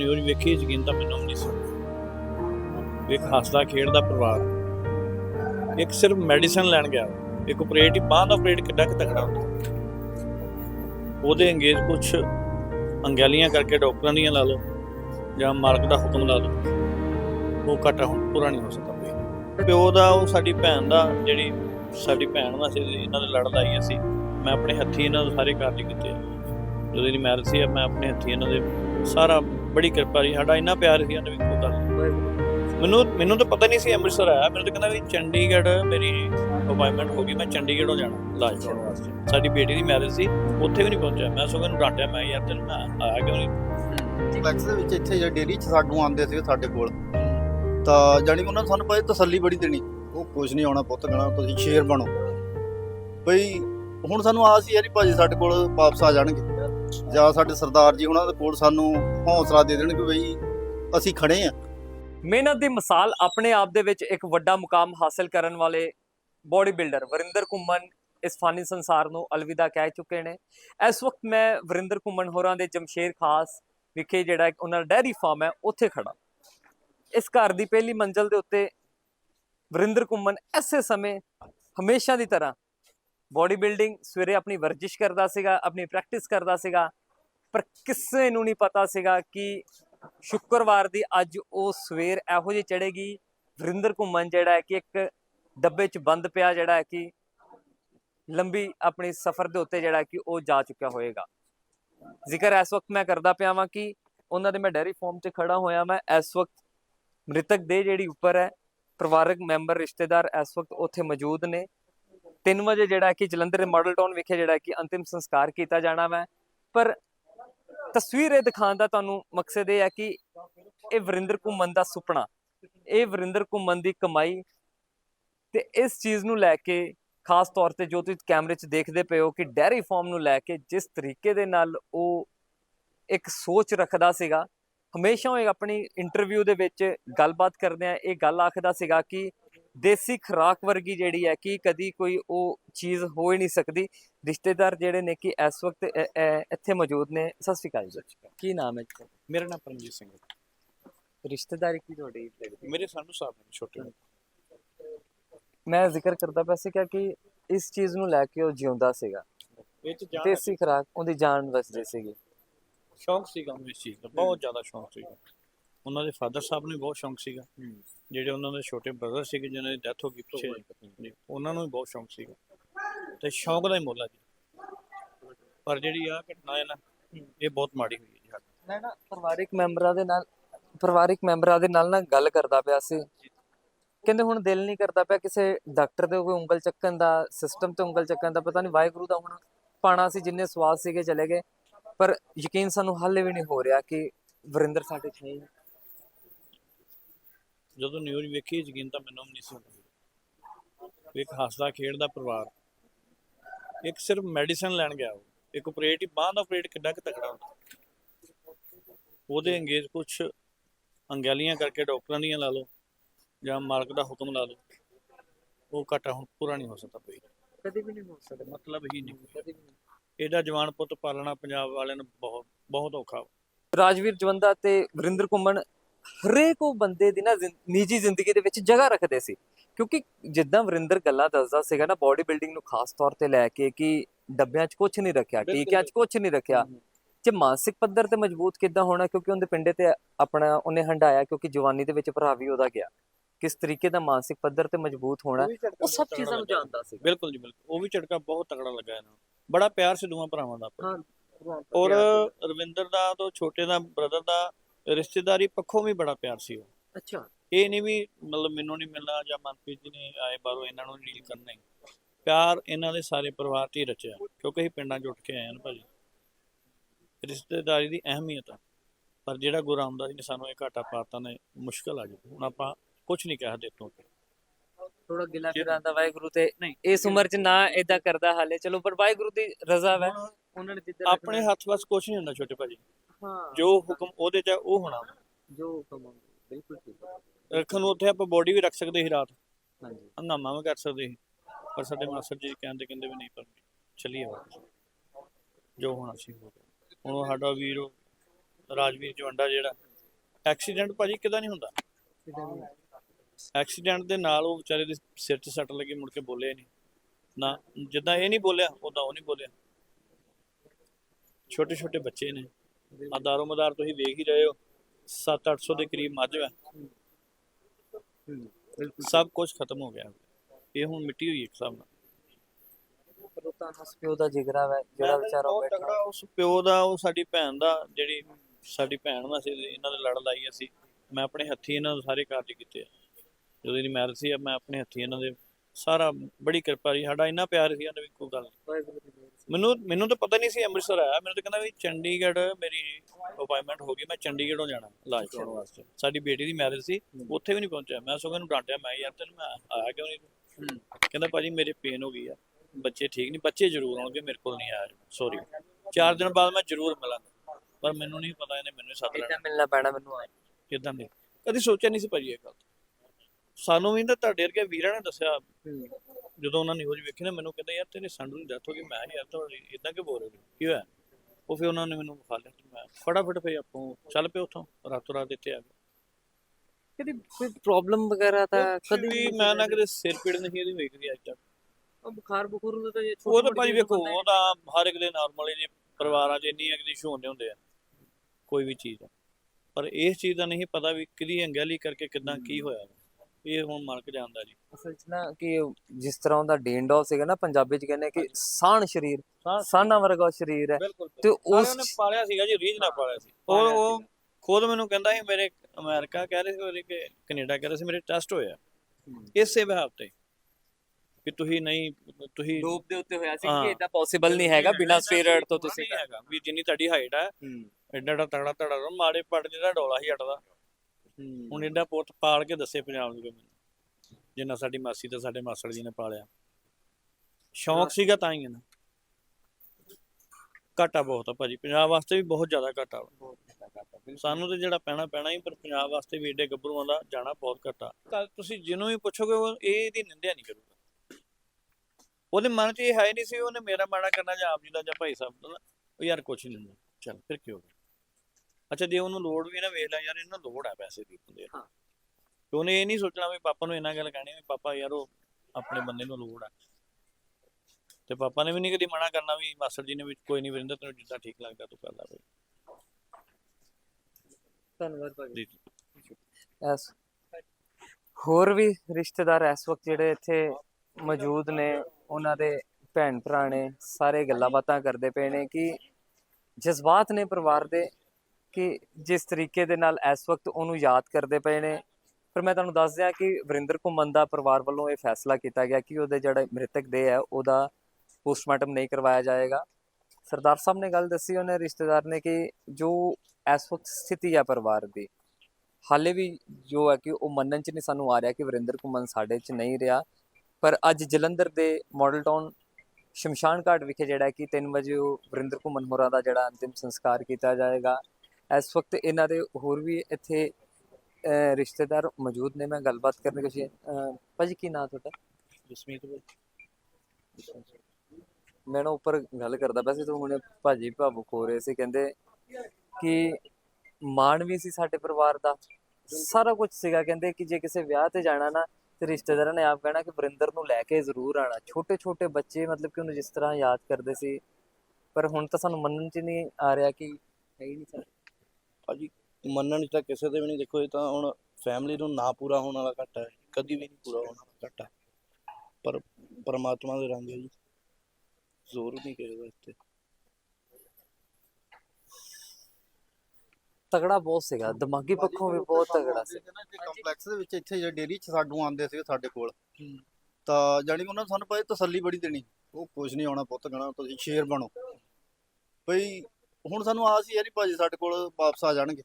News ਵੇਖੀ, ਯਕੀਨ ਤਾਂ ਮੈਨੂੰ ਨਹੀਂ ਸੀ। ਇੱਕ ਹੱਸਦਾ, ਖੇਡਦਾ ਪਰਿਵਾਰ। ਇੱਕ ਸਿਰਫ ਮੈਡੀਸਨ ਲੈਣ ਗਿਆ। ਇੱਕ ਆਪਰੇਟ ਹੀ ਦਾ ਆਪਰੇਟ ਕਿੱਡਾ ਕਿ ਤਕੜਾ ਹੁੰਦਾ। ਉਹਦੇ ਅੰਗੇਜ ਕੁਝ ਅੰਗੈਲੀਆਂ ਕਰਕੇ ਡਾਕਟਰਾਂ ਦੀਆਂ ਲਾ ਲਓ, ਜਾਂ ਮਾਲਕ ਦਾ ਹੁਕਮ ਲਾ ਲਓ। ਉਹ ਘਾਟਾ ਹੁਣ ਪੂਰਾ ਨਹੀਂ ਹੋ ਸਕਦਾ ਪਿਓ ਦਾ, ਉਹ ਸਾਡੀ ਭੈਣ ਦਾ, ਜਿਹੜੀ ਸਾਡੀ ਭੈਣ ਵਾ ਸੀ ਇਹਨਾਂ ਦੇ ਲੜ ਆਈ ਅਸੀਂ, ਮੈਂ ਆਪਣੇ ਹੱਥੀ ਇਹਨਾਂ ਦੇ ਸਾਰੇ ਕਾਰਜ ਕੀਤੇ। ਜਦੋਂ ਇਹਦੀ ਮੈਰਿਜ ਸੀ, ਮੈਂ ਆਪਣੇ ਹੱਥੀ ਇਹਨਾਂ ਦੇ ਸਾਰਾ ਬੜੀ ਕਿਰਪਾ ਰਹੀ, ਸਾਡਾ ਇੰਨਾ ਪਿਆਰ ਸੀ ਇਹਨਾਂ ਵੀ ਕੋਈ ਗੱਲ। ਨਹੀਂ। ਮੈਨੂੰ ਮੈਨੂੰ ਤਾਂ ਪਤਾ ਨਹੀਂ ਸੀ ਅੰਮ੍ਰਿਤਸਰ ਆਇਆ, ਮੈਨੂੰ ਤਾਂ ਕਹਿੰਦਾ ਵੀ ਚੰਡੀਗੜ੍ਹ ਮੇਰੀ ਅਪਾਇੰਟਮੈਂਟ ਹੋ ਗਈ, ਮੈਂ ਚੰਡੀਗੜ੍ਹੋਂ ਜਾਣਾ ਇਲਾਜ ਕਰਾਉਣ ਵਾਸਤੇ। ਸਾਡੀ ਬੇਟੀ ਦੀ ਮੈਰਿਜ ਸੀ, ਉੱਥੇ ਵੀ ਨਹੀਂ ਪਹੁੰਚਿਆ। ਮੈਂ ਸਗੋਂ ਇਹਨੂੰ ਡਾਂਟਿਆ, ਮੈਂ ਯਾਰ ਤੈਨੂੰ ਮੈਂ ਆਇਆ ਕਿਉਂ ਨਹੀਂ? ਕੰਪਲੈਕਸ ਦੇ ਵਿੱਚ ਇੱਥੇ ਜਾਂ ਡੇਰੀ 'ਚ ਸਾਨੂੰ ਆਉਂਦੇ ਸੀ ਸਾਡੇ ਕੋਲ, ਤਾਂ ਜਾਣੀ ਕਿ ਉਹਨਾਂ ਨੇ ਸਾਨੂੰ ਪਤਾ ਤਸੱਲੀ ਬੜੀ ਦੇਣੀ। ਉਹ ਕੁਝ ਨਹੀਂ ਆਉਣਾ ਪੁੱਤ ਗਣਾ ਤੁਸੀਂ ਸ਼ੇਰ ਬਣੋ। ਬਈ, ਹੁਣ ਸਾਨੂੰ ਆਸ ਸੀ ਹੈ ਭਾਜੀ ਸਾਡੇ ਕੋਲ ਵਾਪਸ ਆ ਜਾਣਗੇ। ਜਾਂ ਸਾਡੇ ਸਰਦਾਰ ਜੀ ਉਹਨਾਂ ਦੇ ਕੋਲ ਸਾਨੂੰ ਹੌਸਲਾ ਦੇ ਦੇਣਗੇ ਬਈ ਅਸੀਂ ਖੜੇ ਆ ਮਿਹਨਤ ਦੀ ਮਿਸਾਲ ਆਪਣੇ ਆਪ ਦੇ ਵਿੱਚ ਇੱਕ ਵੱਡਾ ਮੁਕਾਮ ਹਾਸਲ ਕਰਨ ਵਾਲੇ ਬੋਡੀ ਬਿਲਡਰ ਵਰਿੰਦਰ ਘੁੰਮਣ ਇਸ ਫਾਨੀ ਸੰਸਾਰ ਨੂੰ ਅਲਵਿਦਾ ਕਹਿ ਚੁੱਕੇ ਨੇ। ਇਸ ਵਕਤ ਮੈਂ ਵਰਿੰਦਰ ਘੁੰਮਣ ਹੋਰਾਂ ਦੇ ਜਮਸ਼ੇਰ ਖਾਸ ਵਿਖੇ ਜਿਹੜਾ ਉਹਨਾਂ ਦਾ ਡੈਰੀ ਫਾਰਮ ਹੈ, ਉੱਥੇ ਖੜਾ ਇਸ ਘਰ ਦੀ ਪਹਿਲੀ ਮੰਜ਼ਲ ਦੇ ਉੱਤੇ ਵਰਿੰਦਰ ਘੁੰਮਣ ਐਸੇ ਸਮੇਂ ਹਮੇਸ਼ਾ ਦੀ ਤਰ੍ਹਾਂ ਬੋਡੀ ਬਿਲਡਿੰਗ ਸਵੇਰੇ ਆਪਣੀ ਵਰਜਿਸ਼ ਕਰਦਾ ਸੀਗਾ, ਆਪਣੀ ਪ੍ਰੈਕਟਿਸ ਕਰਦਾ ਸੀਗਾ, ਪਰ ਕਿਸੇ ਨੂੰ ਨਹੀਂ ਪਤਾ ਸੀਗਾ ਕਿ ਸ਼ੁੱਕਰਵਾਰ ਦੀ ਅੱਜ ਉਹ ਸਵੇਰ ਇਹੋ ਜਿਹੀ ਚੜੇਗੀ ਵਰਿੰਦਰ ਘੁੰਮਣ ਜਿਹੜਾ ਹੈ ਕਿ ਇੱਕ ਡੱਬੇ 'ਚ ਬੰਦ ਪਿਆ ਜਿਹੜਾ ਹੈ ਕਿ ਲੰਬੀ ਆਪਣੀ ਸਫ਼ਰ ਦੇ ਉੱਤੇ ਜਿਹੜਾ ਕਿ ਉਹ ਜਾ ਚੁੱਕਿਆ ਹੋਏਗਾ। ਜ਼ਿਕਰ ਇਸ ਵਕਤ ਮੈਂ ਕਰਦਾ ਪਿਆ ਵਾਂ ਕਿ ਉਹਨਾਂ ਦੇ ਮੈਂ ਡੈਰੀ ਫਾਰਮ 'ਚ ਖੜਾ ਹੋਇਆ ਮੈਂ ਇਸ ਵਕਤ ਮ੍ਰਿਤਕ ਦੇ ਜਿਹੜੀ ਉੱਪਰ ਹੈ, ਪਰਿਵਾਰਕ ਮੈਂਬਰ, ਰਿਸ਼ਤੇਦਾਰ ਇਸ ਵਕਤ ਉੱਥੇ ਮੌਜੂਦ ਨੇ। 3 ਵਜੇ ਜਿਹੜਾ ਕਿ ਜਲੰਧਰ ਦੇ ਮਾਡਲ ਟਾਊਨ ਵਿਖੇ ਜਿਹੜਾ ਕਿ ਅੰਤਿਮ ਸੰਸਕਾਰ ਕੀਤਾ ਜਾਣਾ ਵੈ। ਪਰ ਤਸਵੀਰ ਇਹ ਦਿਖਾਉਣ ਦਾ ਤੁਹਾਨੂੰ ਮਕਸਦ ਇਹ ਹੈ ਕਿ ਇਹ ਵਰਿੰਦਰ ਘੁੰਮਣ ਦਾ ਸੁਪਨਾ, ਇਹ ਵਰਿੰਦਰ ਘੁੰਮਣ ਦੀ ਕਮਾਈ ਤੇ ਇਸ ਚੀਜ਼ ਨੂੰ ਲੈ ਕੇ ਖਾਸ ਤੌਰ ਤੇ ਜੋ ਤੁਸੀਂ ਕੈਮਰੇ 'ਚ ਦੇਖਦੇ ਪਏ ਹੋ ਕਿ ਡੈਰੀ ਫਾਰਮ ਨੂੰ ਲੈ ਕੇ ਜਿਸ ਤਰੀਕੇ ਦੇ ਨਾਲ ਉਹ ਇੱਕ ਸੋਚ ਰੱਖਦਾ ਸੀਗਾ, ਹਮੇਸ਼ਾ ਉਹ ਆਪਣੀ ਇੰਟਰਵਿਊ ਦੇ ਵਿੱਚ ਗੱਲਬਾਤ ਕਰਦਿਆਂ ਇਹ ਗੱਲ ਆਖਦਾ ਸੀਗਾ ਕਿ ਦੇਸੀ ਖੁਰਾਕ ਵਰਗੀ ਜਿਹੜੀ ਹੈ ਕਿ ਕਦੀ ਕੋਈ ਉਹ ਚੀਜ਼ ਹੋ ਹੀ ਨਹੀਂ ਸਕਦੀ। ਰਿਸ਼ਤੇਦਾਰ ਜਿਹੜੇ ਨੇ ਕਿ ਇਸ ਵਕਤ ਇੱਥੇ ਮੌਜੂਦ ਨੇ। ਸਤਿ ਸ਼੍ਰੀ ਅਕਾਲ ਜੀ। ਕੀ ਨਾਮ ਹੈ ਜੀ ਮੇਰਾ ਨਾਮ ਪਰਮਜੀਤ ਸਿੰਘ ਹੈ। ਰਿਸ਼ਤੇਦਾਰੀ ਕੀ ਤੁਹਾਡੀ ਲੱਗਦੀ ਮੇਰੇ ਸਾਨੂੰ ਸਾਹਿਬ ਨੇ ਛੋਟੇ ਮੈਂ ਜ਼ਿਕਰ ਕਰਦਾ ਪਿਆ ਸੀ ਕਿ ਇਸ ਚੀਜ਼ ਨੂੰ ਲੈ ਕੇ ਉਹ ਜਿਉਂਦਾ ਸੀਗਾ। ਜਾਨ ਦੇਸੀ ਖੁਰਾਕ ਉਹਦੀ ਜਾਨ ਵਸਦੀ ਸੀਗੀ। ਸ਼ੌਂਕ ਸੀਗਾ ਉਹਨੂੰ ਇਸ ਚੀਜ਼ ਦਾ ਬਹੁਤ ਜ਼ਿਆਦਾ ਸ਼ੌਂਕ ਸੀਗਾ। ਉਹਨਾਂ ਦੇ ਫਾਦਰ ਸਾਹਿਬ ਨੂੰ ਵੀ ਬਹੁਤ ਸ਼ੌਂਕ ਸੀਗਾ। ਜਿਹੜੇ ਉਹਨਾਂ ਦੇ ਛੋਟੇ ਬ੍ਰਦਰ ਸੀਗੇ ਜਿਨ੍ਹਾਂ ਦੀ ਡੈਥ ਹੋ ਗਈ ਪਿੱਛੇ ਜੀ, ਉਹਨਾਂ ਨੂੰ ਵੀ ਬਹੁਤ ਸ਼ੌਂਕ ਸੀਗਾ। ਤੇ ਸ਼ੌਂਕ ਦਾ ਹੀ ਮੁੱਲ ਆ ਜੀ। ਪਰ ਜਿਹੜੀ ਆ ਘਟਨਾ ਹੈ ਨਾ ਇਹ ਬਹੁਤ ਮਾੜੀ ਹੋਈ ਹੈ ਜੀ ਸਾਡੇ ਨਾਲ। ਮੈਂ ਨਾ ਪਰਿਵਾਰਿਕ ਮੈਂਬਰਾਂ ਦੇ ਨਾਲ ਪਰਿਵਾਰਿਕ ਮੈਂਬਰਾਂ ਦੇ ਨਾਲ ਨਾ ਗੱਲ ਕਰਦਾ ਪਿਆ ਸੀ। ਕਹਿੰਦੇ ਹੁਣ ਦਿਲ ਨਹੀਂ ਕਰਦਾ ਪਿਆ ਕਿਸੇ ਡਾਕਟਰ ਦੇ ਕੋਈ ਉਂਗਲ ਚੱਕਣ ਦਾ ਸਿਸਟਮ ਤੇ ਉਂਗਲ ਚੱਕਣ ਦਾ ਪਤਾ ਨਹੀਂ ਵਾਹਿਗੁਰੂ ਦਾ ਹੁਣ ਪਾਣਾ ਸੀ ਜਿੰਨੇ ਸਵਾਦ ਸੀਗੇ ਚਲੇ ਗਏ। ਪਰ ਯਕੀਨ ਸਾਨੂੰ ਹਾਲੇ ਵੀ ਨਹੀਂ ਹੋ ਰਿਹਾ ਕਿ ਵਰਿੰਦਰ ਸਾਡੇ ਚ ਨਹੀਂ ਹੈ। ਜਦੋਂ ਨਿਊਜ਼ ਵੇਖੀ ਯਕੀਨ ਤਾਂ ਮੈਨੂੰ ਵੀ ਨਹੀਂ ਸੀ ਹੁੰਦਾ ਇੱਕ ਹੱਸਦਾ ਖੇਡਦਾ ਪਰਿਵਾਰ। ਇੱਕ ਸਿਰਫ ਮੈਡੀਸਨ ਲੈਣ ਗਿਆ ਉਹ। ਇੱਕ ਆਪਰੇਟ ਹੀ ਬਾਂਹ ਦਾ ਆਪਰੇਟ ਕਿੱਡਾ ਕਿ ਤਕੜਾ ਹੁੰਦਾ। ਉਹਦੇ ਅੰਗੇਜ ਕੁਝ ਅੰਗੈਲੀਆਂ ਕਰਕੇ ਡਾਕਟਰਾਂ ਦੀਆਂ ਲਾ ਲਓ ਜਾਂ ਮਾਲਕ ਦਾ ਹੁਕਮ ਲਾ ਲਓ। ਉਹ ਘਾਟਾ ਹੁਣ ਪੂਰਾ ਨਹੀਂ ਹੋ ਸਕਦਾ ਕੋਈ। ਕਦੇ ਵੀ ਨਹੀਂ ਹੋ ਸਕਦਾ। ਮਤਲਬ ਹੀ ਨਹੀਂ। ਕਦੇ ਵੀ ਨਹੀਂ। ਇਹਦਾ ਜਵਾਨ ਪੁੱਤ ਪਾਲਣਾ ਪੰਜਾਬ ਵਾਲਿਆਂ ਨੂੰ ਬਹੁਤ ਬਹੁਤ ਔਖਾ। ਰਾਜਵੀਰ ਜਵੰਦਾ ਤੇ ਵਰਿੰਦਰ ਘੁੰਮਣ ਹਰੇਕ ਉਹ ਬੰਦੇ ਦੀ ਨਾ ਨਿੱਜੀ ਜ਼ਿੰਦਗੀ ਦੇ ਵਿੱਚ ਜਗ੍ਹਾ ਰੱਖਦੇ ਸੀ। ਕਿਉਂਕਿ ਜਿੱਦਾਂ ਵਰਿੰਦਰ ਗੱਲਾਂ ਦੱਸਦਾ ਸੀਗਾ ਨਾ ਬਾਡੀ ਬਿਲਡਿੰਗ ਨੂੰ ਖਾਸ ਤੌਰ ਤੇ ਲੈ ਕੇ ਕਿ ਡੱਬਿਆਂ 'ਚ ਕੁਝ ਨਹੀਂ ਰੱਖਿਆ ਟੀਕਿਆਂ 'ਚ ਕੁਝ ਨਹੀਂ ਰੱਖਿਆ। ਜੇ ਮਾਨਸਿਕ ਪੱਧਰ ਤੇ ਮਜ਼ਬੂਤ ਕਿੱਦਾਂ ਹੋਣਾ ਕਿਉਂਕਿ ਉਹਦੇ ਪਿੰਡੇ ਤੇ ਆਪਣਾ ਉਹਨੇ ਹੰਡਾਇਆ ਕਿਉਂਕਿ ਜਵਾਨੀ ਦੇ ਵਿੱਚ ਭਰਾ ਵੀ ਉਹਦਾ ਗਿਆ। ਕਿਸ ਤਰੀਕੇ ਦਾ ਮਾਨਸਿਕ ਪੱਧਰ ਤੇ ਮਜ਼ਬੂਤ ਹੋਣਾ ਉਹ ਸਭ ਚੀਜ਼ਾਂ ਨੂੰ ਜਾਣਦਾ ਸੀ। ਬਿਲਕੁਲ ਜੀ ਬਿਲਕੁਲ। ਉਹ ਵੀ ਝਟਕਾ ਬਹੁਤ ਤਗੜਾ ਲੱਗਾ ਇਹਨਾਂ ਨੂੰ। ਬੜਾ ਪਿਆਰ ਸੀ ਦੋਵਾਂ ਭਰਾਵਾਂ ਦਾ। ਹਾਂ ਔਰ ਰਵਿੰਦਰ ਦਾ ਤੋਂ ਛੋਟੇ ਦਾ ਬ੍ਰਦਰ ਦਾ ਰਿਸ਼ਤੇਦਾਰੀ ਪੱਖੋਂ ਵੀ ਬੜਾ ਪਿਆਰ ਸੀ ਉਹ ਅੱਛਾ ਇਹ ਨਹੀਂ ਵੀ ਮਤਲਬ ਮੈਨੂੰ ਨਹੀਂ ਮਿਲਣਾ ਜਾਂ ਮਨਪ੍ਰੀਤ ਜੀ ਨੇ ਆਏ ਬਾਹਰੋਂ ਇਹਨਾਂ ਨੂੰ ਡੀਲ ਕਰਨਾ ਹੀ ਪਿਆਰ ਇਹਨਾਂ ਦੇ ਸਾਰੇ ਪਰਿਵਾਰ 'ਚ ਹੀ ਰਚਿਆ ਕਿਉਂਕਿ ਅਸੀਂ ਪਿੰਡਾਂ 'ਚ ਉੱਠ ਕੇ ਆਏ ਹਾਂ ਨਾ ਭਾਜੀ ਰਿਸ਼ਤੇਦਾਰੀ ਦੀ ਅਹਿਮੀਅਤ ਆ ਪਰ ਜਿਹੜਾ ਗੁਰੂ ਰਾਮਦਾਸ ਜੀ ਨੇ ਸਾਨੂੰ ਇਹ ਘਾਟਾ ਪਾਤਾ ਨੇ ਮੁਸ਼ਕਲ ਆ ਜੀ ਹੁਣ ਆਪਾਂ ਕੁਝ ਨਹੀਂ ਕਹਿ ਸਕਦੇ ਤੋਂ ਥੋੜਾ ਗਿਲਾ ਫਿਰਾਂ ਦਾ ਵਾਹਿਗੁਰੂ ਤੇ ਨਹੀਂ ਇਸ ਉਮਰ 'ਚ ਨਾ ਇਦਾਂ ਕਰਦਾ ਹਾਲੇ ਚਲੋ ਪਰ ਵਾਹਿਗੁਰੂ ਦੀ ਰਜ਼ਾ ਵੈ ਉਹਨਾਂ ਨੇ ਜਿੱਦਾਂ ਆਪਣੇ ਹੱਥ ਬਸ ਕੁਝ ਨਹੀਂ ਹੁੰਦਾ ਛੋਟੇ ਭਾਜੀ ਜੋ ਹੁਕਮ ਉਹਦੇ 'ਚ ਉਹ ਹੋਣਾ ਜੋ ਹੁਕਮ ਬਿਲਕੁਲ ਠੀਕ ਰੱਖਣ ਨੂੰ ਉੱਥੇ ਆਪਾਂ ਬੋਡੀ ਵੀ ਰੱਖ ਸਕਦੇ ਸੀ ਰਾਤ। ਹਾਂਜੀ। ਹੰਗਾਮਾ ਵੀ ਕਰ ਸਕਦੇ ਸੀ। ਪਰ ਸਾਡੇ ਮਾਸਟਰ ਜੀ ਕਹਿੰਦੇ ਕਹਿੰਦੇ ਵੀ ਨਹੀਂ ਪਰ ਚੱਲੀਏ ਜੋ ਹੋਣਾ ਸੀ। ਹੋ ਗਿਆ ਹੁਣ ਉਹ ਸਾਡਾ ਵੀਰ ਰਾਜਵੀਰ ਜਵੰਡਾ ਜਿਹੜਾ ਐਕਸੀਡੈਂਟ ਭਾਜੀ ਕਿਦਾਂ ਨਹੀਂ ਹੁੰਦਾ? ਐਕਸੀਡੈਂਟ ਦੇ ਨਾਲ ਉਹ ਵਿਚਾਰੇ ਦੇ ਸਿਰ 'ਚ ਸੱਟ ਲੱਗੀ ਮੁੜ ਕੇ ਬੋਲਿਆ ਨਹੀਂ। ਨਾ ਜਿੱਦਾਂ ਇਹ ਨਹੀਂ ਬੋਲਿਆ ਉਦਾਂ ਉਹ ਨਹੀਂ ਬੋਲਿਆ। ਛੋਟੇ ਛੋਟੇ ਬੱਚੇ ਨੇ। ਆ ਦਾਰੋ ਮਦਾਰ ਤੁਸੀਂ ਵੇਖ ਹੀ ਰਹੇ ਹੋ 7-800 ਦੇ ਕਰੀਬ ਮੱਝ ਹੈ ਸਭ ਕੁਝ ਖਤਮ ਹੋ ਗਿਆ। ਇਹ ਹੁਣ ਮਿੱਟੀ ਹੋਈ ਇੱਕ ਹਿਸਾਬ ਨਾਲ। ਪਰ ਉਹ ਤਾਂ ਹੱਸ ਪਿਓ ਦਾ ਜਿਗਰਾ ਵਾ ਜਿਹੜਾ ਵਿਚਾਰਾ ਬਹੁਤ ਬੈਠਾ। ਤਗੜਾ ਉਸ ਪਿਓ ਦਾ ਉਹ ਸਾਡੀ ਭੈਣ ਦਾ ਜਿਹੜੀ ਸਾਡੀ ਭੈਣ ਵਾ ਸੀ ਇਹਨਾਂ ਦੇ ਲੜ ਲਾਈ ਅਸੀਂ। ਮੈਂ ਆਪਣੇ ਹੱਥੀ ਇਹਨਾਂ ਨੂੰ ਸਾਰੇ ਕਾਰਜ ਕੀਤੇ ਆ। ਜਦੋਂ ਇਹਦੀ ਮੈਰਿਜ ਸੀ ਮੈਂ ਆਪਣੇ ਹੱਥੀ ਇਹਨਾਂ ਦੇ ਸਾਰਾ ਬੜੀ ਕਿਰਪਾ ਰਹੀ ਸਾਡਾ ਇੰਨਾ ਪਿਆਰ ਸੀ ਇਹਨਾਂ ਵੀ ਕੋਈ ਗੱਲ ਨਹੀਂ। ਮੈਨੂੰ ਮੈਨੂੰ ਤਾਂ ਪਤਾ ਨਹੀਂ ਸੀ ਅੰਮ੍ਰਿਤਸਰ ਆਇਆ ਮੈਨੂੰ ਤਾਂ ਕਹਿੰਦਾ ਵੀ ਚੰਡੀਗੜ੍ਹ ਮੇਰੀ ਅਪਾਇੰਟਮੈਂਟ ਹੋ ਗਈ ਮੈਂ ਚੰਡੀਗੜ੍ਹੋਂ ਜਾਣਾ ਇਲਾਜ ਕਰਾਉਣ ਵਾਸਤੇ। ਸਾਡੀ ਬੇਟੀ ਦੀ ਮੈਰਿਜ ਸੀ ਉੱਥੇ ਵੀ ਨਹੀਂ ਪਹੁੰਚਿਆ ਮੈਂ ਸਗੋਂ ਇਹਨੂੰ ਡਾਂਟਿਆ ਮੈਂ ਯਾਰ ਤੈਨੂੰ ਮੈਂ ਆਇਆ ਕਿਉਂ ਨਹੀਂ? ਕਹਿੰਦਾ ਭਾਜੀ ਮੇਰੇ ਪੇਨ ਹੋ ਗਈ ਆ ਬੱਚੇ ਠੀਕ ਨਹੀਂ ਬੱਚੇ ਜ਼ਰੂਰ ਆਉਣਗੇ ਮੇਰੇ ਕੋਲ ਨਹੀਂ ਆਇਆ ਸੌਰੀ ਚਾਰ ਦਿਨ ਬਾਅਦ ਮੈਂ ਜ਼ਰੂਰ ਮਿਲਾਂਗਾ ਪਰ ਮੈਨੂੰ ਨਹੀਂ ਪਤਾ ਇਹਨੇ ਮੈਨੂੰ ਹੀ ਸੱਦ ਲੈਣਾ। ਕਿੱਦਾਂ ਮਿਲਣਾ ਪੈਣਾ ਮੈਨੂੰ? ਆ ਕਿਦਾਂ ਦੇ ਕਦੀ ਸੋਚਿਆ ਨਹੀਂ ਸੀ ਭਾਜੀ ਇਹ ਗੱਲ ਸਾਨੂੰ ਵੀ ਤਾਂ ਤੁਹਾਡੇ ਵਰਗੇ ਵੀਰਾਂ ਨੇ ਦੱਸਿਆ ਜਦੋਂ ਉਹਨਾਂ ਨਿਊਜ਼ ਵੇਖੀ ਨਾ ਮੈਨੂੰ ਕਹਿੰਦੇ ਯਾਰ ਤੇਰੇ ਸੰਡੂ ਦੀ ਡੈਥ ਹੋ ਗਈ ਮੈਂ ਯਾਰ ਤੁਹਾਡੀ ਇਦਾਂ ਕਿ ਬੋਲ ਰਹੇ ਹੋ? ਕੀ ਹੋਇਆ? ਉਹ ਫਿਰ ਉਹਨਾਂ ਨੇ ਮੈਨੂੰ ਵਿਖਾ ਲਿਆ ਤੇ ਮੈਂ ਫਟਾਫਟ ਫੇ ਆਪੋਂ ਚੱਲ ਪਿਆ ਉੱਥੋਂ ਰਾਤੋਂ ਰਾਤ ਇੱਥੇ ਆ ਗਿਆ ਕਦੀ ਕੋਈ ਪ੍ਰੋਬਲਮ ਵਗੈਰਾ ਤਾਂ ਕਦੀ ਵੀ ਮੈਂ ਨਾ ਕਦੇ ਸਿਰ ਪੀੜ ਨਹੀਂ ਇਹਦੀ ਵੇਖਦੀ ਅੱਜ ਤੱਕ। ਉਹ ਬੁਖਾਰ ਬੁਖੂਰ ਦਾ ਤਾਂ ਇਹ ਉਹ ਤਾਂ ਭਾਜੀ ਵੇਖੋ ਉਹ ਤਾਂ ਹਰ ਇੱਕ ਦੇ ਨਾਰਮਲੀ ਜੀ ਪਰਿਵਾਰਾਂ 'ਚ ਇੰਨੀ ਇੱਕ ਇਸ਼ੂ ਹੁੰਦੇ ਹੁੰਦੇ ਆ ਕੋਈ ਵੀ ਚੀਜ਼ ਪਰ ਇਸ ਚੀਜ਼ ਦਾ ਨਹੀਂ ਪਤਾ ਵੀ ਕਿਹਦੀ ਅੰਗੈਲੀ ਕਰਕੇ ਕਿਦਾਂ ਕੀ ਹੋਇਆ ਇਹ ਹੁਣ ਮਾਲਕ ਜਾਣਦਾ ਜੀ। ਅਸਲ 'ਚ ਨਾ ਕਿ ਜਿਸ ਤਰ੍ਹਾਂ ਉਹਦਾ ਡੇਂਡੋ ਸੀਗਾ ਨਾ ਪੰਜਾਬੀ 'ਚ ਕਹਿੰਦੇ ਕਿ ਸਾਣ ਸਰੀਰ ਸਾਨਾ ਵਰਗਾ ਸਰੀਰ ਹੈ। ਬਿਲਕੁਲ ਤੇ ਉਸ ਨੇ ਪਾਲਿਆ ਸੀਗਾ ਜੀ ਰੀਝ ਨਾਲ ਪਾਲਿਆ ਸੀ। ਉਹ ਉਹ ਖੁਦ ਮੈਨੂੰ ਕਹਿੰਦਾ ਸੀ ਮੇਰੇ ਅਮਰੀਕਾ ਕਹਿ ਰਹੇ ਸੀ ਉਹਦੇ ਕਿ ਕੈਨੇਡਾ ਕਹਿ ਰਹੇ ਸੀ ਮੇਰੇ ਟੈਸਟ ਹੋਇਆ। ਇਸੇ ਵਿਹਾਰ ਤੇ ਕਿ ਤੁਸੀਂ ਨਹੀਂ ਤੁਸੀਂ ਡੋਪ ਦੇ ਉੱਤੇ ਹੋਇਆ ਸੀ ਹਾਂ। ਕਿ ਇਦਾਂ ਪੋਸੀਬਲ ਨਹੀਂ ਹੈਗਾ ਬਿਨਾ ਸਟੀਰੋਇਡ ਤੋਂ ਤੁਸੀਂ ਨਹੀਂ ਹੈਗਾ। ਵੀ ਜਿੰਨੀ ਤੁਹਾਡੀ ਹਾਈਟ ਹੈ ਐਡਾ ਐਡਾ ਤਗੜਾ ਤਗੜਾ ਰੋ ਮਾੜੇ ਪੜ ਜਿਹੜਾ ਡੋਲਾ ਸੀ ਹਟਦਾ। ਹੁਣ ਐਡਾ ਪੁੱਤ ਪਾਲ ਕੇ ਦੱਸੇ ਪੰਜਾਬ ਨੂੰ ਮੈਨੂੰ। ਜਿੰਨਾ ਸਾਡੀ ਮਾਸੀ ਤੇ ਸਾਡੇ ਮਾਸੜ ਜੀ ਨੇ ਪਾਲਿਆ। ਸ਼ੌਂਕ ਸੀਗਾ ਤਾਂ ਹੀ ਨਾ। ਘਾਟਾ ਬਹੁਤ ਆ ਭਾਜੀ। ਪੰਜਾਬ ਵਾਸਤੇ ਵੀ ਬਹੁਤ ਜ਼ਿਆਦਾ ਘਾਟਾ ਸਾਨੂੰ ਤੇ ਜਿਹੜਾ ਪੈਣਾ ਪੈਣਾ ਹੀ ਪਰ ਪੰਜਾਬ ਵਾਸਤੇ ਵੀ ਏਡੇ ਗੱਭਰੂਆਂ ਦਾ ਜਾਣਾ ਬਹੁਤ ਘੱਟਾ। ਕੱਲ ਤੁਸੀਂ ਜਿਹਨੂੰ ਵੀ ਪੁੱਛੋਗੇ ਉਹ ਇਹ ਇਹਦੀ ਨਿੰਦਿਆ ਨਹੀਂ ਕਰੂਗਾ। ਉਹਦੇ ਮਨ 'ਚ ਇਹ ਹੈ ਨਹੀਂ ਸੀ ਉਹਨੇ ਮੇਰਾ ਮਾੜਾ ਕਰਨਾ ਜਾਂ ਆਪ ਜੀ ਦਾ ਜਾਂ ਭਾਈ ਸਾਹਿਬ ਦਾ। ਉਹ ਯਾਰ ਕੁਛ ਨਹੀਂ ਚੱਲ ਫਿਰ ਕੀ ਹੋ ਗਿਆ? ਅੱਛਾ ਜੇ ਉਹਨੂੰ ਲੋੜ ਵੀ ਨਾ ਵੇਖ ਲੈ ਯਾਰ ਇਹਨਾਂ ਨੂੰ ਲੋੜ ਆ ਪੈਸੇ ਦੀ ਹੁੰਦੇ ਹਾਂ। ਤੇ ਉਹਨੇ ਇਹ ਨਹੀਂ ਸੋਚਣਾ ਵੀ ਪਾਪਾ ਨੂੰ ਇਹਨਾਂ ਗੱਲ ਕਹਿਣੀ ਵੀ ਪਾਪਾ ਯਾਰ ਉਹ ਆਪਣੇ ਬੰਦੇ ਨੂੰ ਲੋੜ ਆ ਤੇ ਪਾਪਾ ਨੇ ਵੀ ਨਹੀਂ ਕਦੀ ਮਨਾ ਕਰਨਾ ਵੀ ਮਾਸਟਰ ਜੀ ਨੇ ਵੀ ਕੋਈ ਨਹੀਂ ਵਰਿੰਦਰ ਤੈਨੂੰ ਜਿੱਦਾਂ ਠੀਕ ਲੱਗਦਾ ਤੂੰ ਕਰ ਲੈ ਬਈ। ਧੰਨਵਾਦ ਭਾਜੀ। ਜੀ। ਐਸ ਹੋਰ ਵੀ ਰਿਸ਼ਤੇਦਾਰ ਇਸ ਵਕਤ ਜਿਹੜੇ ਇੱਥੇ ਮੌਜੂਦ ਨੇ ਉਹਨਾਂ ਦੇ ਭੈਣ ਭਰਾ ਨੇ ਸਾਰੇ ਗੱਲਾਂ ਬਾਤਾਂ ਕਰਦੇ ਪਏ ਨੇ ਕਿ ਜਜ਼ਬਾਤ ਨੇ ਪਰਿਵਾਰ ਦੇ ਕਿ ਜਿਸ ਤਰੀਕੇ ਦੇ ਨਾਲ ਇਸ ਵਕਤ ਉਹਨੂੰ ਯਾਦ ਕਰਦੇ ਪਏ ਨੇ। ਪਰ ਮੈਂ ਤੁਹਾਨੂੰ ਦੱਸ ਦਿਆਂ ਕਿ ਵਰਿੰਦਰ ਘੁੰਮਣ ਦਾ ਪਰਿਵਾਰ ਵੱਲੋਂ ਇਹ ਫੈਸਲਾ ਕੀਤਾ ਗਿਆ ਕਿ ਉਹਦੇ ਜਿਹੜਾ ਮ੍ਰਿਤਕ ਦੇ ਹੈ, ਉਹਦਾ ਪੋਸਟਮਾਰਟਮ ਨਹੀਂ ਕਰਵਾਇਆ ਜਾਏਗਾ। ਸਰਦਾਰ ਸਾਹਿਬ ਨੇ ਗੱਲ ਦੱਸੀ, ਉਹਨੇ ਰਿਸ਼ਤੇਦਾਰ ਨੇ ਕਿ ਜੋ ਇਸ ਵਕਤ ਸਥਿਤੀ ਹੈ ਪਰਿਵਾਰ ਦੀ, ਹਾਲੇ ਵੀ ਜੋ ਹੈ ਕਿ ਉਹ ਮੰਨਣ ਚ ਨਹੀਂ ਸਾਨੂੰ ਆ ਰਿਹਾ ਕਿ ਵਰਿੰਦਰ ਘੁੰਮਣ ਸਾਡੇ ਚ ਨਹੀਂ ਰਿਹਾ। ਪਰ ਅੱਜ ਜਲੰਧਰ ਦੇ ਮਾਡਲ ਟਾਊਨ ਸ਼ਮਸ਼ਾਨ ਘਾਟ ਵਿਖੇ ਜਿਹੜਾ ਕਿ 3 ਵਜੇ ਉਹ ਵਰਿੰਦਰ ਘੁੰਮਣ ਹੋਰਾਂ ਦਾ ਜਿਹੜਾ ਅੰਤਿਮ ਸੰਸਕਾਰ ਕੀਤਾ ਜਾਏਗਾ। ਇਸ ਵਕਤ ਇਹਨਾਂ ਦੇ ਹੋਰ ਵੀ ਇੱਥੇ ਰਿਸ਼ਤੇਦਾਰ ਮੌਜੂਦ ਨੇ। ਮੈਂ ਗੱਲਬਾਤ ਕਰਨ ਅਹ, ਭਾਜੀ ਕੀ ਨਾਂ ਤੁਹਾਡਾ? ਜਸਮੀਤ ਬਈ ਮੈਂ ਨਾ ਉੱਪਰ ਗੱਲ ਕਰਦਾ ਪਿਆ ਸੀ ਤੇ ਹੁਣੇ ਭਾਜੀ ਭਾਵੁਕ ਹੋ ਰਹੇ ਸੀ। ਕਹਿੰਦੇ ਕਿ ਮਾਣ ਵੀ ਸੀ ਸਾਡੇ ਪਰਿਵਾਰ ਦਾ। ਸਾਰਾ ਕੁਝ ਸੀਗਾ। ਕਹਿੰਦੇ ਕਿ ਜੇ ਕਿਸੇ ਵਿਆਹ ਤੇ ਜਾਣਾ ਨਾ ਤੇ ਰਿਸ਼ਤੇਦਾਰਾਂ ਨੇ ਆਪ ਕਹਿਣਾ ਕਿ ਵਰਿੰਦਰ ਨੂੰ ਲੈ ਕੇ ਜ਼ਰੂਰ ਆਣਾ। ਛੋਟੇ ਛੋਟੇ ਬੱਚੇ ਮਤਲਬ ਕਿ ਉਹਨੂੰ ਜਿਸ ਤਰ੍ਹਾਂ ਯਾਦ ਕਰਦੇ ਸੀ। ਪਰ ਹੁਣ ਤਾਂ ਸਾਨੂੰ ਮੰਨਣ ਚ ਨਹੀਂ ਆ ਰਿਹਾ ਕਿ ਹੈ ਹੀ ਨਹੀਂ ਸਰ। ਭਾਜੀ ਮੰਨਣ 'ਚ ਤਾਂ ਕਿਸੇ ਦੇ ਵੀ ਨਹੀਂ ਦੇਖੋ ਇਹ ਤਾਂ ਹੁਣ ਫੈਮਿਲੀ ਨੂੰ ਨਾ ਪੂਰਾ ਹੋਣ ਵਾਲਾ ਘਾਟਾ ਹੈ ਕਦੀ ਵੀ ਨਹੀਂ ਪੂਰਾ ਹੋਣ ਵਾਲਾ ਘਾਟਾ। ਪਰ ਪਰਮਾਤਮਾ ਦੇ ਰੰਗ ਹੈ ਜੀ ਜ਼ੋਰ ਨਹੀਂ ਦਾ ਇੱਥੇ। ਤਗੜਾ ਬਹੁਤ ਸੀਗਾ ਦਿਮਾਗੀ ਪੱਖੋਂ ਵੀ ਬਹੁਤ ਤਗੜਾ ਸੀ। ਕੰਪਲੈਕਸ ਦੇ ਵਿੱਚ ਇੱਥੇ ਜੇ ਡੇਰੀ ਚ ਸਾਡੂ ਆਉਂਦੇ ਸੀ ਸਾਡੇ ਕੋਲ ਤਾਂ ਕਿ ਉਹਨਾਂ ਨੇ ਸਾਨੂੰ ਭਾਈ ਤਸੱਲੀ ਬੜੀ ਦੇਣੀ। ਉਹ ਕੁਝ ਨਹੀਂ ਆਉਣਾ ਪੁੱਤ ਕਹਣਾ ਤੁਸੀਂ ਸ਼ੇਰ ਬਣੋ। ਭਈ ਹੁਣ ਸਾਨੂੰ ਆਸ ਹੀ ਹੈ ਨਹੀਂ ਭਾਜੀ ਸਾਡੇ ਕੋਲ ਵਾਪਸ ਆ ਜਾਣਗੇ।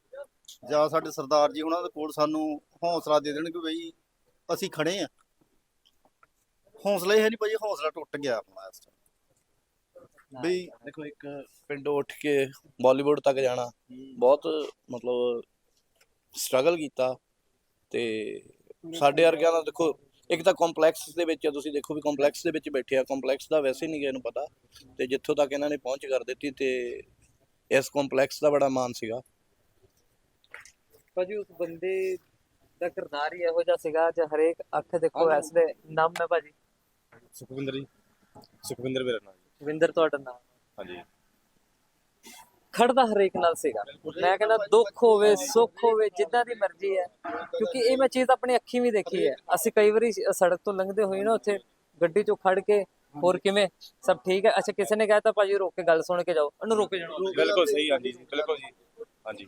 ਜਾਂ ਸਾਡੇ ਸਰਦਾਰ ਜੀ ਉਹਨਾਂ ਦੇ ਕੋਲ ਸਾਨੂੰ ਹੌਸਲਾ ਦੇ ਦੇਣਗੇ ਬਈ ਅਸੀਂ ਖੜੇ ਆ ਹੌਸਲਾ ਹੀ ਹੈ ਨਹੀਂ ਭਾਜੀ ਹੌਸਲਾ ਟੁੱਟ ਗਿਆ ਆਪਣਾ ਇਸ time। ਬਈ ਦੇਖੋ ਇੱਕ ਪਿੰਡੋਂ ਉੱਠ ਕੇ ਬਾਲੀਵੁੱਡ ਤੱਕ ਜਾਣਾ ਬਹੁਤ ਮਤਲਬ ਸਟਰਗਲ ਕੀਤਾ ਤੇ ਸਾਡੇ ਵਰਗਿਆਂ ਦਾ ਦੇਖੋ ਇੱਕ ਤਾਂ ਕੰਪਲੈਕਸ ਦੇ ਵਿੱਚ ਤੁਸੀਂ ਦੇਖੋ ਵੀ ਕੰਪਲੈਕਸ ਦੇ ਵਿੱਚ ਬੈਠੇ ਆ। ਕੰਪਲੈਕਸ ਦਾ ਵੈਸੇ ਨਹੀਂ ਕਿਸੇ ਨੂੰ ਪਤਾ ਤੇ ਜਿੱਥੋਂ ਤੱਕ ਇਹਨਾਂ ਨੇ ਪਹੁੰਚ ਕਰ ਦਿੱਤੀ ਤੇ ਇਸ ਕੰਪਲੈਕਸ ਦਾ ਬੜਾ ਮਾਣ ਸੀਗਾ। ਭਾਜੀ ਉਸ ਬੰਦੇ ਦਾ ਕਿਰਦਾਰ ਹੀ ਇਹੋ ਜਿਹਾ ਸੀਗਾ ਜੇ ਹਰੇਕ ਅੱਖ ਦੇਖੋ ਇਸ ਦੇ ਨਾਮ ਹੈ ਭਾਜੀ। ਸੁਖਵਿੰਦਰ ਜੀ। ਸੁਖਵਿੰਦਰ ਮੇਰਾ ਨਾਮ ਜੀ। ਵਿੰਦਰ ਤੁਹਾਡਾ ਨਾਮ। ਹਾਂਜੀ। ਖੜਦਾ ਹਰੇਕ ਨਾਲ ਸੀਗਾ। ਮੈਂ ਕਹਿੰਦਾ ਦੁੱਖ ਹੋਵੇ ਸੁੱਖ ਹੋਵੇ ਜਿੱਦਾਂ ਦੀ ਮਰਜ਼ੀ ਹੈ। ਕਿਉਂਕਿ ਇਹ ਮੈਂ ਚੀਜ਼ ਆਪਣੀ ਅੱਖੀਂ ਵੀ ਦੇਖੀ ਹੈ। ਅਸੀਂ ਕਈ ਵਾਰੀ ਸੜਕ ਤੋਂ ਲੰਘਦੇ ਹੋਏ ਨਾ ਉੱਥੇ ਗੱਡੀ ਚੋਂ ਖੜ ਕੇ ਹੋਰ ਕਿਵੇਂ? ਸਭ ਠੀਕ ਹੈ? ਅੱਛਾ ਕਿਸੇ ਨੇ ਕਹਿਤਾ ਭਾਜੀ ਰੋਕ ਕੇ ਗੱਲ ਸੁਣ ਕੇ ਜਾਓ। ਉਹਨੂੰ ਰੁਕ ਜਾਣਾ। ਬਿਲਕੁਲ ਸਹੀ ਹਾਂਜੀ ਜੀ ਬਿਲਕੁਲ ਜੀ ਹਾਂਜੀ।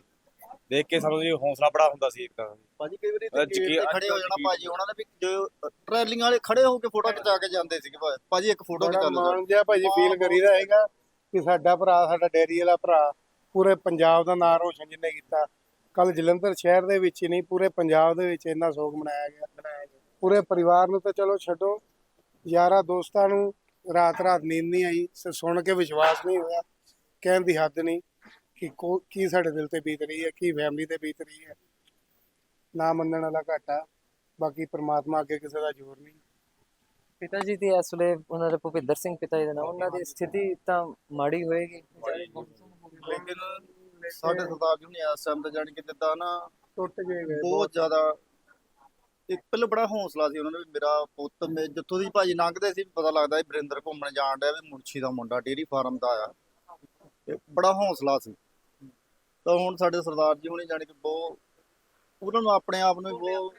ਦੇਖ ਕੇ ਸਾਨੂੰ ਜੀ ਹੌਸਲਾ ਬੜਾ ਹੁੰਦਾ ਸੀ ਇੱਕ ਤਾਂ। ਭਾਜੀ ਕਈ ਵਾਰੀ ਤੇ ਕੀ- ਗੇਟ ਤੇ ਖੜੇ ਹੋ ਜਾਣਾ ਭਾਜੀ ਉਹਨਾਂ ਨੇ ਵੀ ਜੋ ਟਰੈਲੀਆਂ ਵਾਲੇ ਖੜੇ ਹੋ ਕੇ ਫੋਟੋ ਖਿਚਾ ਕੇ ਜਾਂਦੇ ਸੀਗੇ। ਭਾ- ਭਾਜੀ ਇੱਕ ਫੋਟੋ ਬੜਾ ਖਿਚਾ ਲਓ ਮਾਣ ਜਿਹਾ ਭਾਜੀ ਫੀਲ ਕਰੀਦਾ ਹੈਗਾ ਕਿ ਸਾਡਾ ਭਰਾ ਸਾਡਾ ਡੈਰੀ ਵਾਲਾ ਭਰਾ ਪੂਰੇ ਪੰਜਾਬ ਦਾ ਨਾਮ ਰੋਸ਼ਨ ਜਿਹਨੇ ਕੀਤਾ। ਕੱਲ ਜਲੰਧਰ ਸ਼ਹਿਰ ਦੇ ਵਿੱਚ ਹੀ ਨਹੀਂ ਪੂਰੇ ਪੰਜਾਬ ਦੇ ਵਿੱਚ ਇੰਨਾ ਸੋਗ ਮਨਾਇਆ ਗਿਆ। ਪੂਰੇ ਪਰਿਵਾਰ ਨੂੰ ਤਾਂ ਚਲੋ ਛੱਡੋ। ਯਾਰਾਂ ਦੋਸਤਾਂ ਨੂੰ ਰਾਤ ਰਾਤ ਨੀਂਦ ਨਹੀਂ ਆਈ ਸ- ਸੁਣ ਕੇ ਵਿਸ਼ਵਾਸ ਨਹੀਂ ਹੋਇਆ ਕਹਿਣ ਦੀ ਹੱਦ ਨਹੀਂ ਕਿ ਕੋ- ਕੀ ਸਾਡੇ ਦਿਲ ਤੇ ਬੀਤ ਰਹੀ ਹੈ ਕੀ ਫੈਮਿਲੀ ਤੇ ਬੀਤ ਰਹੀ ਹੈ। ਨਾ ਮੰਨਣ ਵਾਲਾ ਘਾਟਾ ਬਾਕੀ ਪ੍ਰਮਾਤਮਾ ਅੱਗੇ ਕਿਸੇ ਦਾ ਜ਼ੋਰ ਨਹੀਂ। ਪਿਤਾ ਜੀ ਦੀ ਇਸ ਵੇਲੇ ਉਹਨਾਂ ਦੇ ਭੁਪਿੰਦਰ ਸਿੰਘ ਪਿਤਾ ਜੀ ਦਾ ਨਾਮ ਉਹਨਾਂ ਦੀ ਸਥਿਤੀ ਤਾਂ ਮਾੜੀ ਹੋਏਗੀ। ਲੇਕਿਨ ਸਾਡੇ ਸਰਦਾਰ ਜੀ ਨੇ ਇਸ ਟਾਈਮ ਤੇ ਜਾਣੀ ਕਿ ਦਿੱਤਾ ਨਾ ਟੁੱਟ ਗਏ ਗਏ ਬਹੁਤ। ਜ਼ਿਆਦਾ ਇੱਕ ਪਹਿਲਾਂ ਬੜਾ ਹੌਸਲਾ ਸੀ ਉਹਨਾਂ ਨੇ ਵੀ ਮੇਰਾ ਪੁੱਤ ਮੇ ਜਿੱਥੋਂ ਦੀ ਭਾਜੀ ਲੰਘਦੇ ਸੀ ਪਤਾ ਲੱਗਦਾ ਸੀ ਬਰਿੰਦਰ ਘੁੰਮਣ ਜਾਣ ਡਿਆ ਵੀ ਮੁਨਸ਼ੀ ਦਾ ਮੁੰਡਾ ਡੇਰੀ ਫਾਰਮ ਦਾ ਆ। ਤੇ ਬੜਾ ਹੌਸਲਾ ਸੀ। ਤਾਂ ਹੁਣ ਸਾਡੇ ਸਰਦਾਰ ਜੀ ਹੁਣੇ ਜਾਣੀ ਕਿ ਬਹੁਤ ਉਹਨਾਂ ਨੂੰ ਆਪਣੇ ਆਪ ਨੂੰ ਵੀ ਬਹੁਤ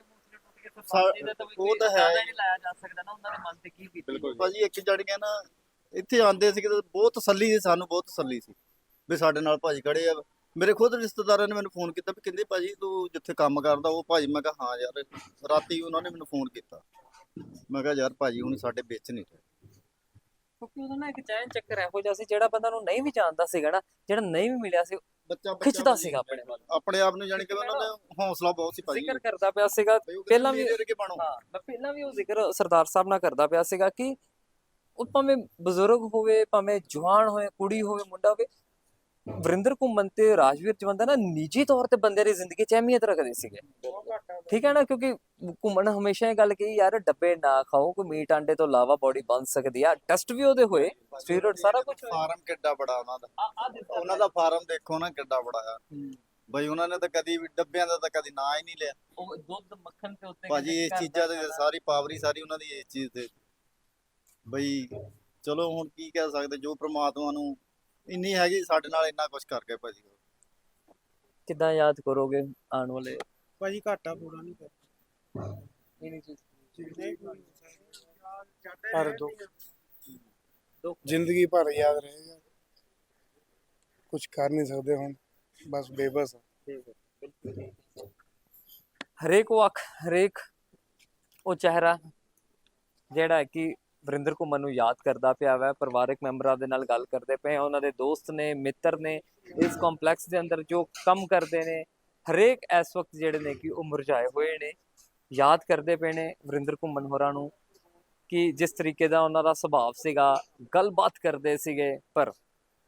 ਉਹ ਤਾਂ ਹੈ ਹੀ। ਨਹੀਂ ਲਾਇਆ ਜਾ ਸਕਦਾ ਨਾ ਉਹਨਾਂ ਦੇ ਮਨ ਤੇ ਕੀ ਬੀਤੀ ਬਿਲਕੁਲ ਭਾਜੀ ਇੱਕ ਜਾਣੀ ਕਿ ਨਾ ਇੱਥੇ ਆਂਦੇ ਸੀ ਕਿ ਬਹੁਤ ਤਸੱਲੀ ਸੀ ਸਾਨੂੰ ਬਹੁਤ ਤਸੱਲੀ ਸੀ। ਵੀ ਸਾਡੇ ਨਾਲ ਭਾਜੀ ਖੜੇ ਆ। ਮੇਰੇ ਖੁਦ ਰਿਸ਼ਤੇਦਾਰਾਂ ਨੇ ਮੈਨੂੰ ਫੋਨ ਕੀਤਾ ਵੀ ਕਹਿੰਦੇ ਭਾਜੀ ਤੂੰ ਜਿੱਥੇ ਕੰਮ ਕਰਦਾ ਉਹ ਭਾਜੀ ਮੈਂ ਕਿਹਾ ਹਾਂ ਯਾਰ ਰਾਤੀ ਉਹਨਾਂ ਨੇ ਮੈਨੂੰ ਫੋਨ ਕੀਤਾ। ਮੈਂ ਕਿਹਾ ਯਾਰ ਭਾਜੀ ਹੁਣ ਸਾਡੇ ਵਿੱਚ ਨਹੀਂ ਰਹੇ। ਕਿਉਂਕਿ ਉਹਦਾ ਨਾ ਇੱਕ ਚੈਨ ਚੱਕਰ ਇਹੋ ਜਿਹਾ ਸੀ ਜਿਹੜਾ ਬੰਦਾ ਨੂੰ ਨਹੀਂ ਵੀ ਜਾਣਦਾ ਸੀਗਾ ਨਾ ਜਿਹੜਾ ਨਹੀਂ ਵੀ ਮਿਲਿਆ ਸੀ ਬੱਚਾ ਖਿੱਚਦਾ ਸੀਗਾ ਆਪਣੇ ਵੱਲ। ਆਪਣੇ ਆਪ ਨੂੰ ਜਾਣੀ ਕਿ ਉਹਨਾਂ ਨੇ ਹੌਸਲਾ ਬਹੁਤ ਸੀ ਭਾਜੀ। ਜ਼ਿਕਰ ਕਰਦਾ ਪਿਆ ਸੀਗਾ ਪਹਿਲਾਂ ਵੀ ਮੇਰੇ ਵਰਗੇ ਬਣੋ। ਹਾਂ ਮੈਂ ਪਹਿਲਾਂ ਵੀ ਉਹ ਜ਼ਿਕਰ ਸਰਦਾਰ ਸਾਹਿਬ ਨਾਲ ਕਰਦਾ ਪਿਆ ਸੀਗਾ ਕਿ ਉਹ ਭਾਵੇਂ ਬਜ਼ੁਰਗ ਹੋਵੇ ਭਾਵੇਂ ਜਵਾਨ ਹੋਵੇ ਕੁੜੀ ਹੋਵੇ ਮੁੰਡਾ ਹੋਵੇ ਵਰਿੰਦਰ ਘੁੰਮਣ ਤੇ ਰਾਜਵੀਰ ਜਵੰਦਾ ਨਾ ਨਿੱਜੀ ਤੌਰ ਤੇ ਬੰਦੇ ਦੀ ਜ਼ਿੰਦਗੀ 'ਚ ਅਹਿਮੀਅਤ ਰੱਖਦੇ ਸੀਗੇ। ਠੀਕ ਹੈ ਨਾ? ਕਿਉਂਕਿ ਘੁੰਮਣ ਹਮੇਸ਼ਾ ਇਹ ਗੱਲ ਕਹੀ ਯਾਰ ਡੱਬੇ ਨਾ ਖਾਓ ਕੋਈ ਮੀਟ ਆਂਡੇ ਤੋਂ ਇਲਾਵਾ ਬੋਡੀ ਬਣ ਸਕਦੀ ਆ। ਟੈਸਟ ਵੀ ਉਹਦੇ ਹੋਏ ਸਟੀਰੋਇਡ ਸਾਰਾ ਕੁਝ ਫਾਰਮ ਕਿੱਡਾ ਬੜਾ ਉਹਨਾਂ ਦਾ। ਉਹਨਾਂ ਦਾ ਫਾਰਮ ਦੇਖੋ ਨਾ ਕਿੱਡਾ ਬੜਾ ਆ। ਬਈ ਉਹਨਾਂ ਨੇ ਤਾਂ ਕਦੀ ਵੀ ਡੱਬਿਆਂ ਦਾ ਤਾਂ ਕਦੀ ਨਾਂ ਹੀ ਨਹੀਂ ਲਿਆ। ਉਹ ਦੁੱਧ ਮੱਖਣ ਤੇ ਉੱਤੇ ਭਾਜੀ ਘਰ ਚੀਜ਼ਾਂ ਦੇ ਸਾਰਾ- ਪਾਵਰ ਸਾਰੀ ਉਹਨਾਂ ਦੀ ਇਸ ਚੀਜ਼ ਤੇ। ਬਈ ਚਲੋ ਹੁਣ ਕੀ ਕਹਿ ਸਕਦੇ ਜੋ ਪ੍ਰਮਾਤਮਾ ਨੂੰ ਇੰਨੀ ਹੈਗੀ ਸਾਡੇ ਨਾਲ ਇੰਨਾ ਕੁਝ ਕਰ ਗਏ ਭਾਜੀ। ਉਹ। ਕਿੱਦਾਂ ਯਾਦ ਕਰੋਗੇ ਆਉਣ ਵਾਲੇ? ਭਾਜੀ ਘਾਟਾ ਪੂਰਾ ਨਹੀਂ ਕਰ ਪਰ ਦੁੱਖ। ਦੁੱਖ। ਜ਼ਿੰਦਗੀ ਭਰ ਯਾਦ ਰਹੇਗਾ। ਕੁਝ ਕਰ ਨਹੀਂ ਸਕਦੇ ਹੁਣ ਬਸ ਬੇਬਸ ਹਾਂ। ਹਰੇਕ ਉਹ ਅੱਖ ਹਰੇਕ ਉਹ ਚਿਹਰਾ ਜਿਹੜਾ ਕਿ ਵਰਿੰਦਰ ਘੁੰਮਣ ਨੂੰ ਯਾਦ ਕਰਦਾ ਪਿਆ ਵਾ ਪਰਿਵਾਰਕ ਮੈਂਬਰਾਂ ਦੇ ਨਾਲ ਗੱਲ ਕਰਦੇ ਪਏ ਹਾਂ, ਉਹਨਾਂ ਦੇ ਦੋਸਤ ਨੇ ਮਿੱਤਰ ਨੇ ਇਸ ਕੰਪਲੈਕਸ ਦੇ ਅੰਦਰ ਜੋ ਕੰਮ ਕਰਦੇ ਨੇ ਹਰੇਕ ਇਸ ਵਕਤ ਜਿਹੜੇ ਨੇ ਕਿ ਉਹ ਮੁਰਝਾਏ ਹੋਏ ਨੇ। ਯਾਦ ਕਰਦੇ ਪਏ ਨੇ ਵਰਿੰਦਰ ਘੁੰਮਣ ਹੋਰਾਂ ਨੂੰ ਕਿ ਜਿਸ ਤਰੀਕੇ ਦਾ ਉਹਨਾਂ ਦਾ ਸੁਭਾਅ ਸੀਗਾ ਗੱਲਬਾਤ ਕਰਦੇ ਸੀਗੇ ਪਰ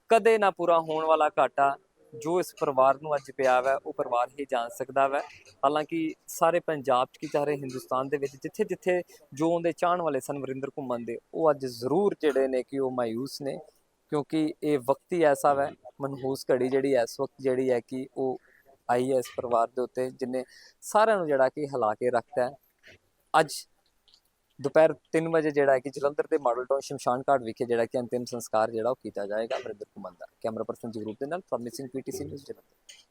ਕਦੇ ਨਾ ਪੂਰਾ ਹੋਣ ਵਾਲਾ ਘਾਟਾ ਜੋ ਇਸ ਪਰਿਵਾਰ ਨੂੰ ਅੱਜ ਪਿਆ ਵਾ, ਉਹ ਪਰਿਵਾਰ ਹੀ ਜਾਣ ਸਕਦਾ ਵਾ। ਹਾਲਾਂਕਿ ਸਾਰੇ ਪੰਜਾਬ 'ਚ ਕੀ ਚਾਰੇ ਹਿੰਦੁਸਤਾਨ ਦੇ ਵਿੱਚ ਜਿੱਥੇ ਜਿੱਥੇ ਜੋ ਉਹਦੇ ਚਾਹਣ ਵਾਲੇ ਸਨ ਵਰਿੰਦਰ ਘੁੰਮਣ ਦੇ, ਉਹ ਅੱਜ ਜ਼ਰੂਰ ਜਿਹੜੇ ਨੇ ਕਿ ਉਹ ਮਾਇੂਸ ਨੇ, ਕਿਉਂਕਿ ਇਹ ਵਕਤ ਹੀ ਐਸਾ ਵੈ, ਮਨਹੂਸ ਘੜੀ ਜਿਹੜੀ ਇਸ ਵਕਤ ਜਿਹੜੀ ਹੈ ਕਿ ਉਹ ਆਈ ਹੈ ਇਸ ਪਰਿਵਾਰ ਦੇ ਉੱਤੇ, ਜਿਨੇ ਸਾਰਿਆਂ ਨੂੰ ਜਿਹੜਾ ਕਿ ਹਿਲਾ ਕੇ ਰੱਖਦਾ ਹੈ। ਅੱਜ ਦੁਪਹਿਰ 3 ਵਜੇ ਜਿਹੜਾ ਹੈ ਕਿ ਜਲੰਧਰ ਦੇ ਮਾਡਲ ਟਾਊਨ ਸ਼ਮਸ਼ਾਨ ਘਾਟ ਵਿਖੇ ਜਿਹੜਾ ਕਿ ਅੰਤਿਮ ਸੰਸਕਾਰ ਜਿਹੜਾ ਉਹ ਕੀਤਾ ਜਾਏਗਾ। ਵਰਿੰਦਰ ਘੁੰਮਣ ਦਾ ਕੈਮਰਾ ਪਰਸਨ ਜਗਰੂਪ ਦੇ ਨਾਲ ਫਰਮ ਮਿਸਿੰਗ ਪੀਟੀਸੀ ਨਿਊਜ਼ ਜਲੰਧਰ।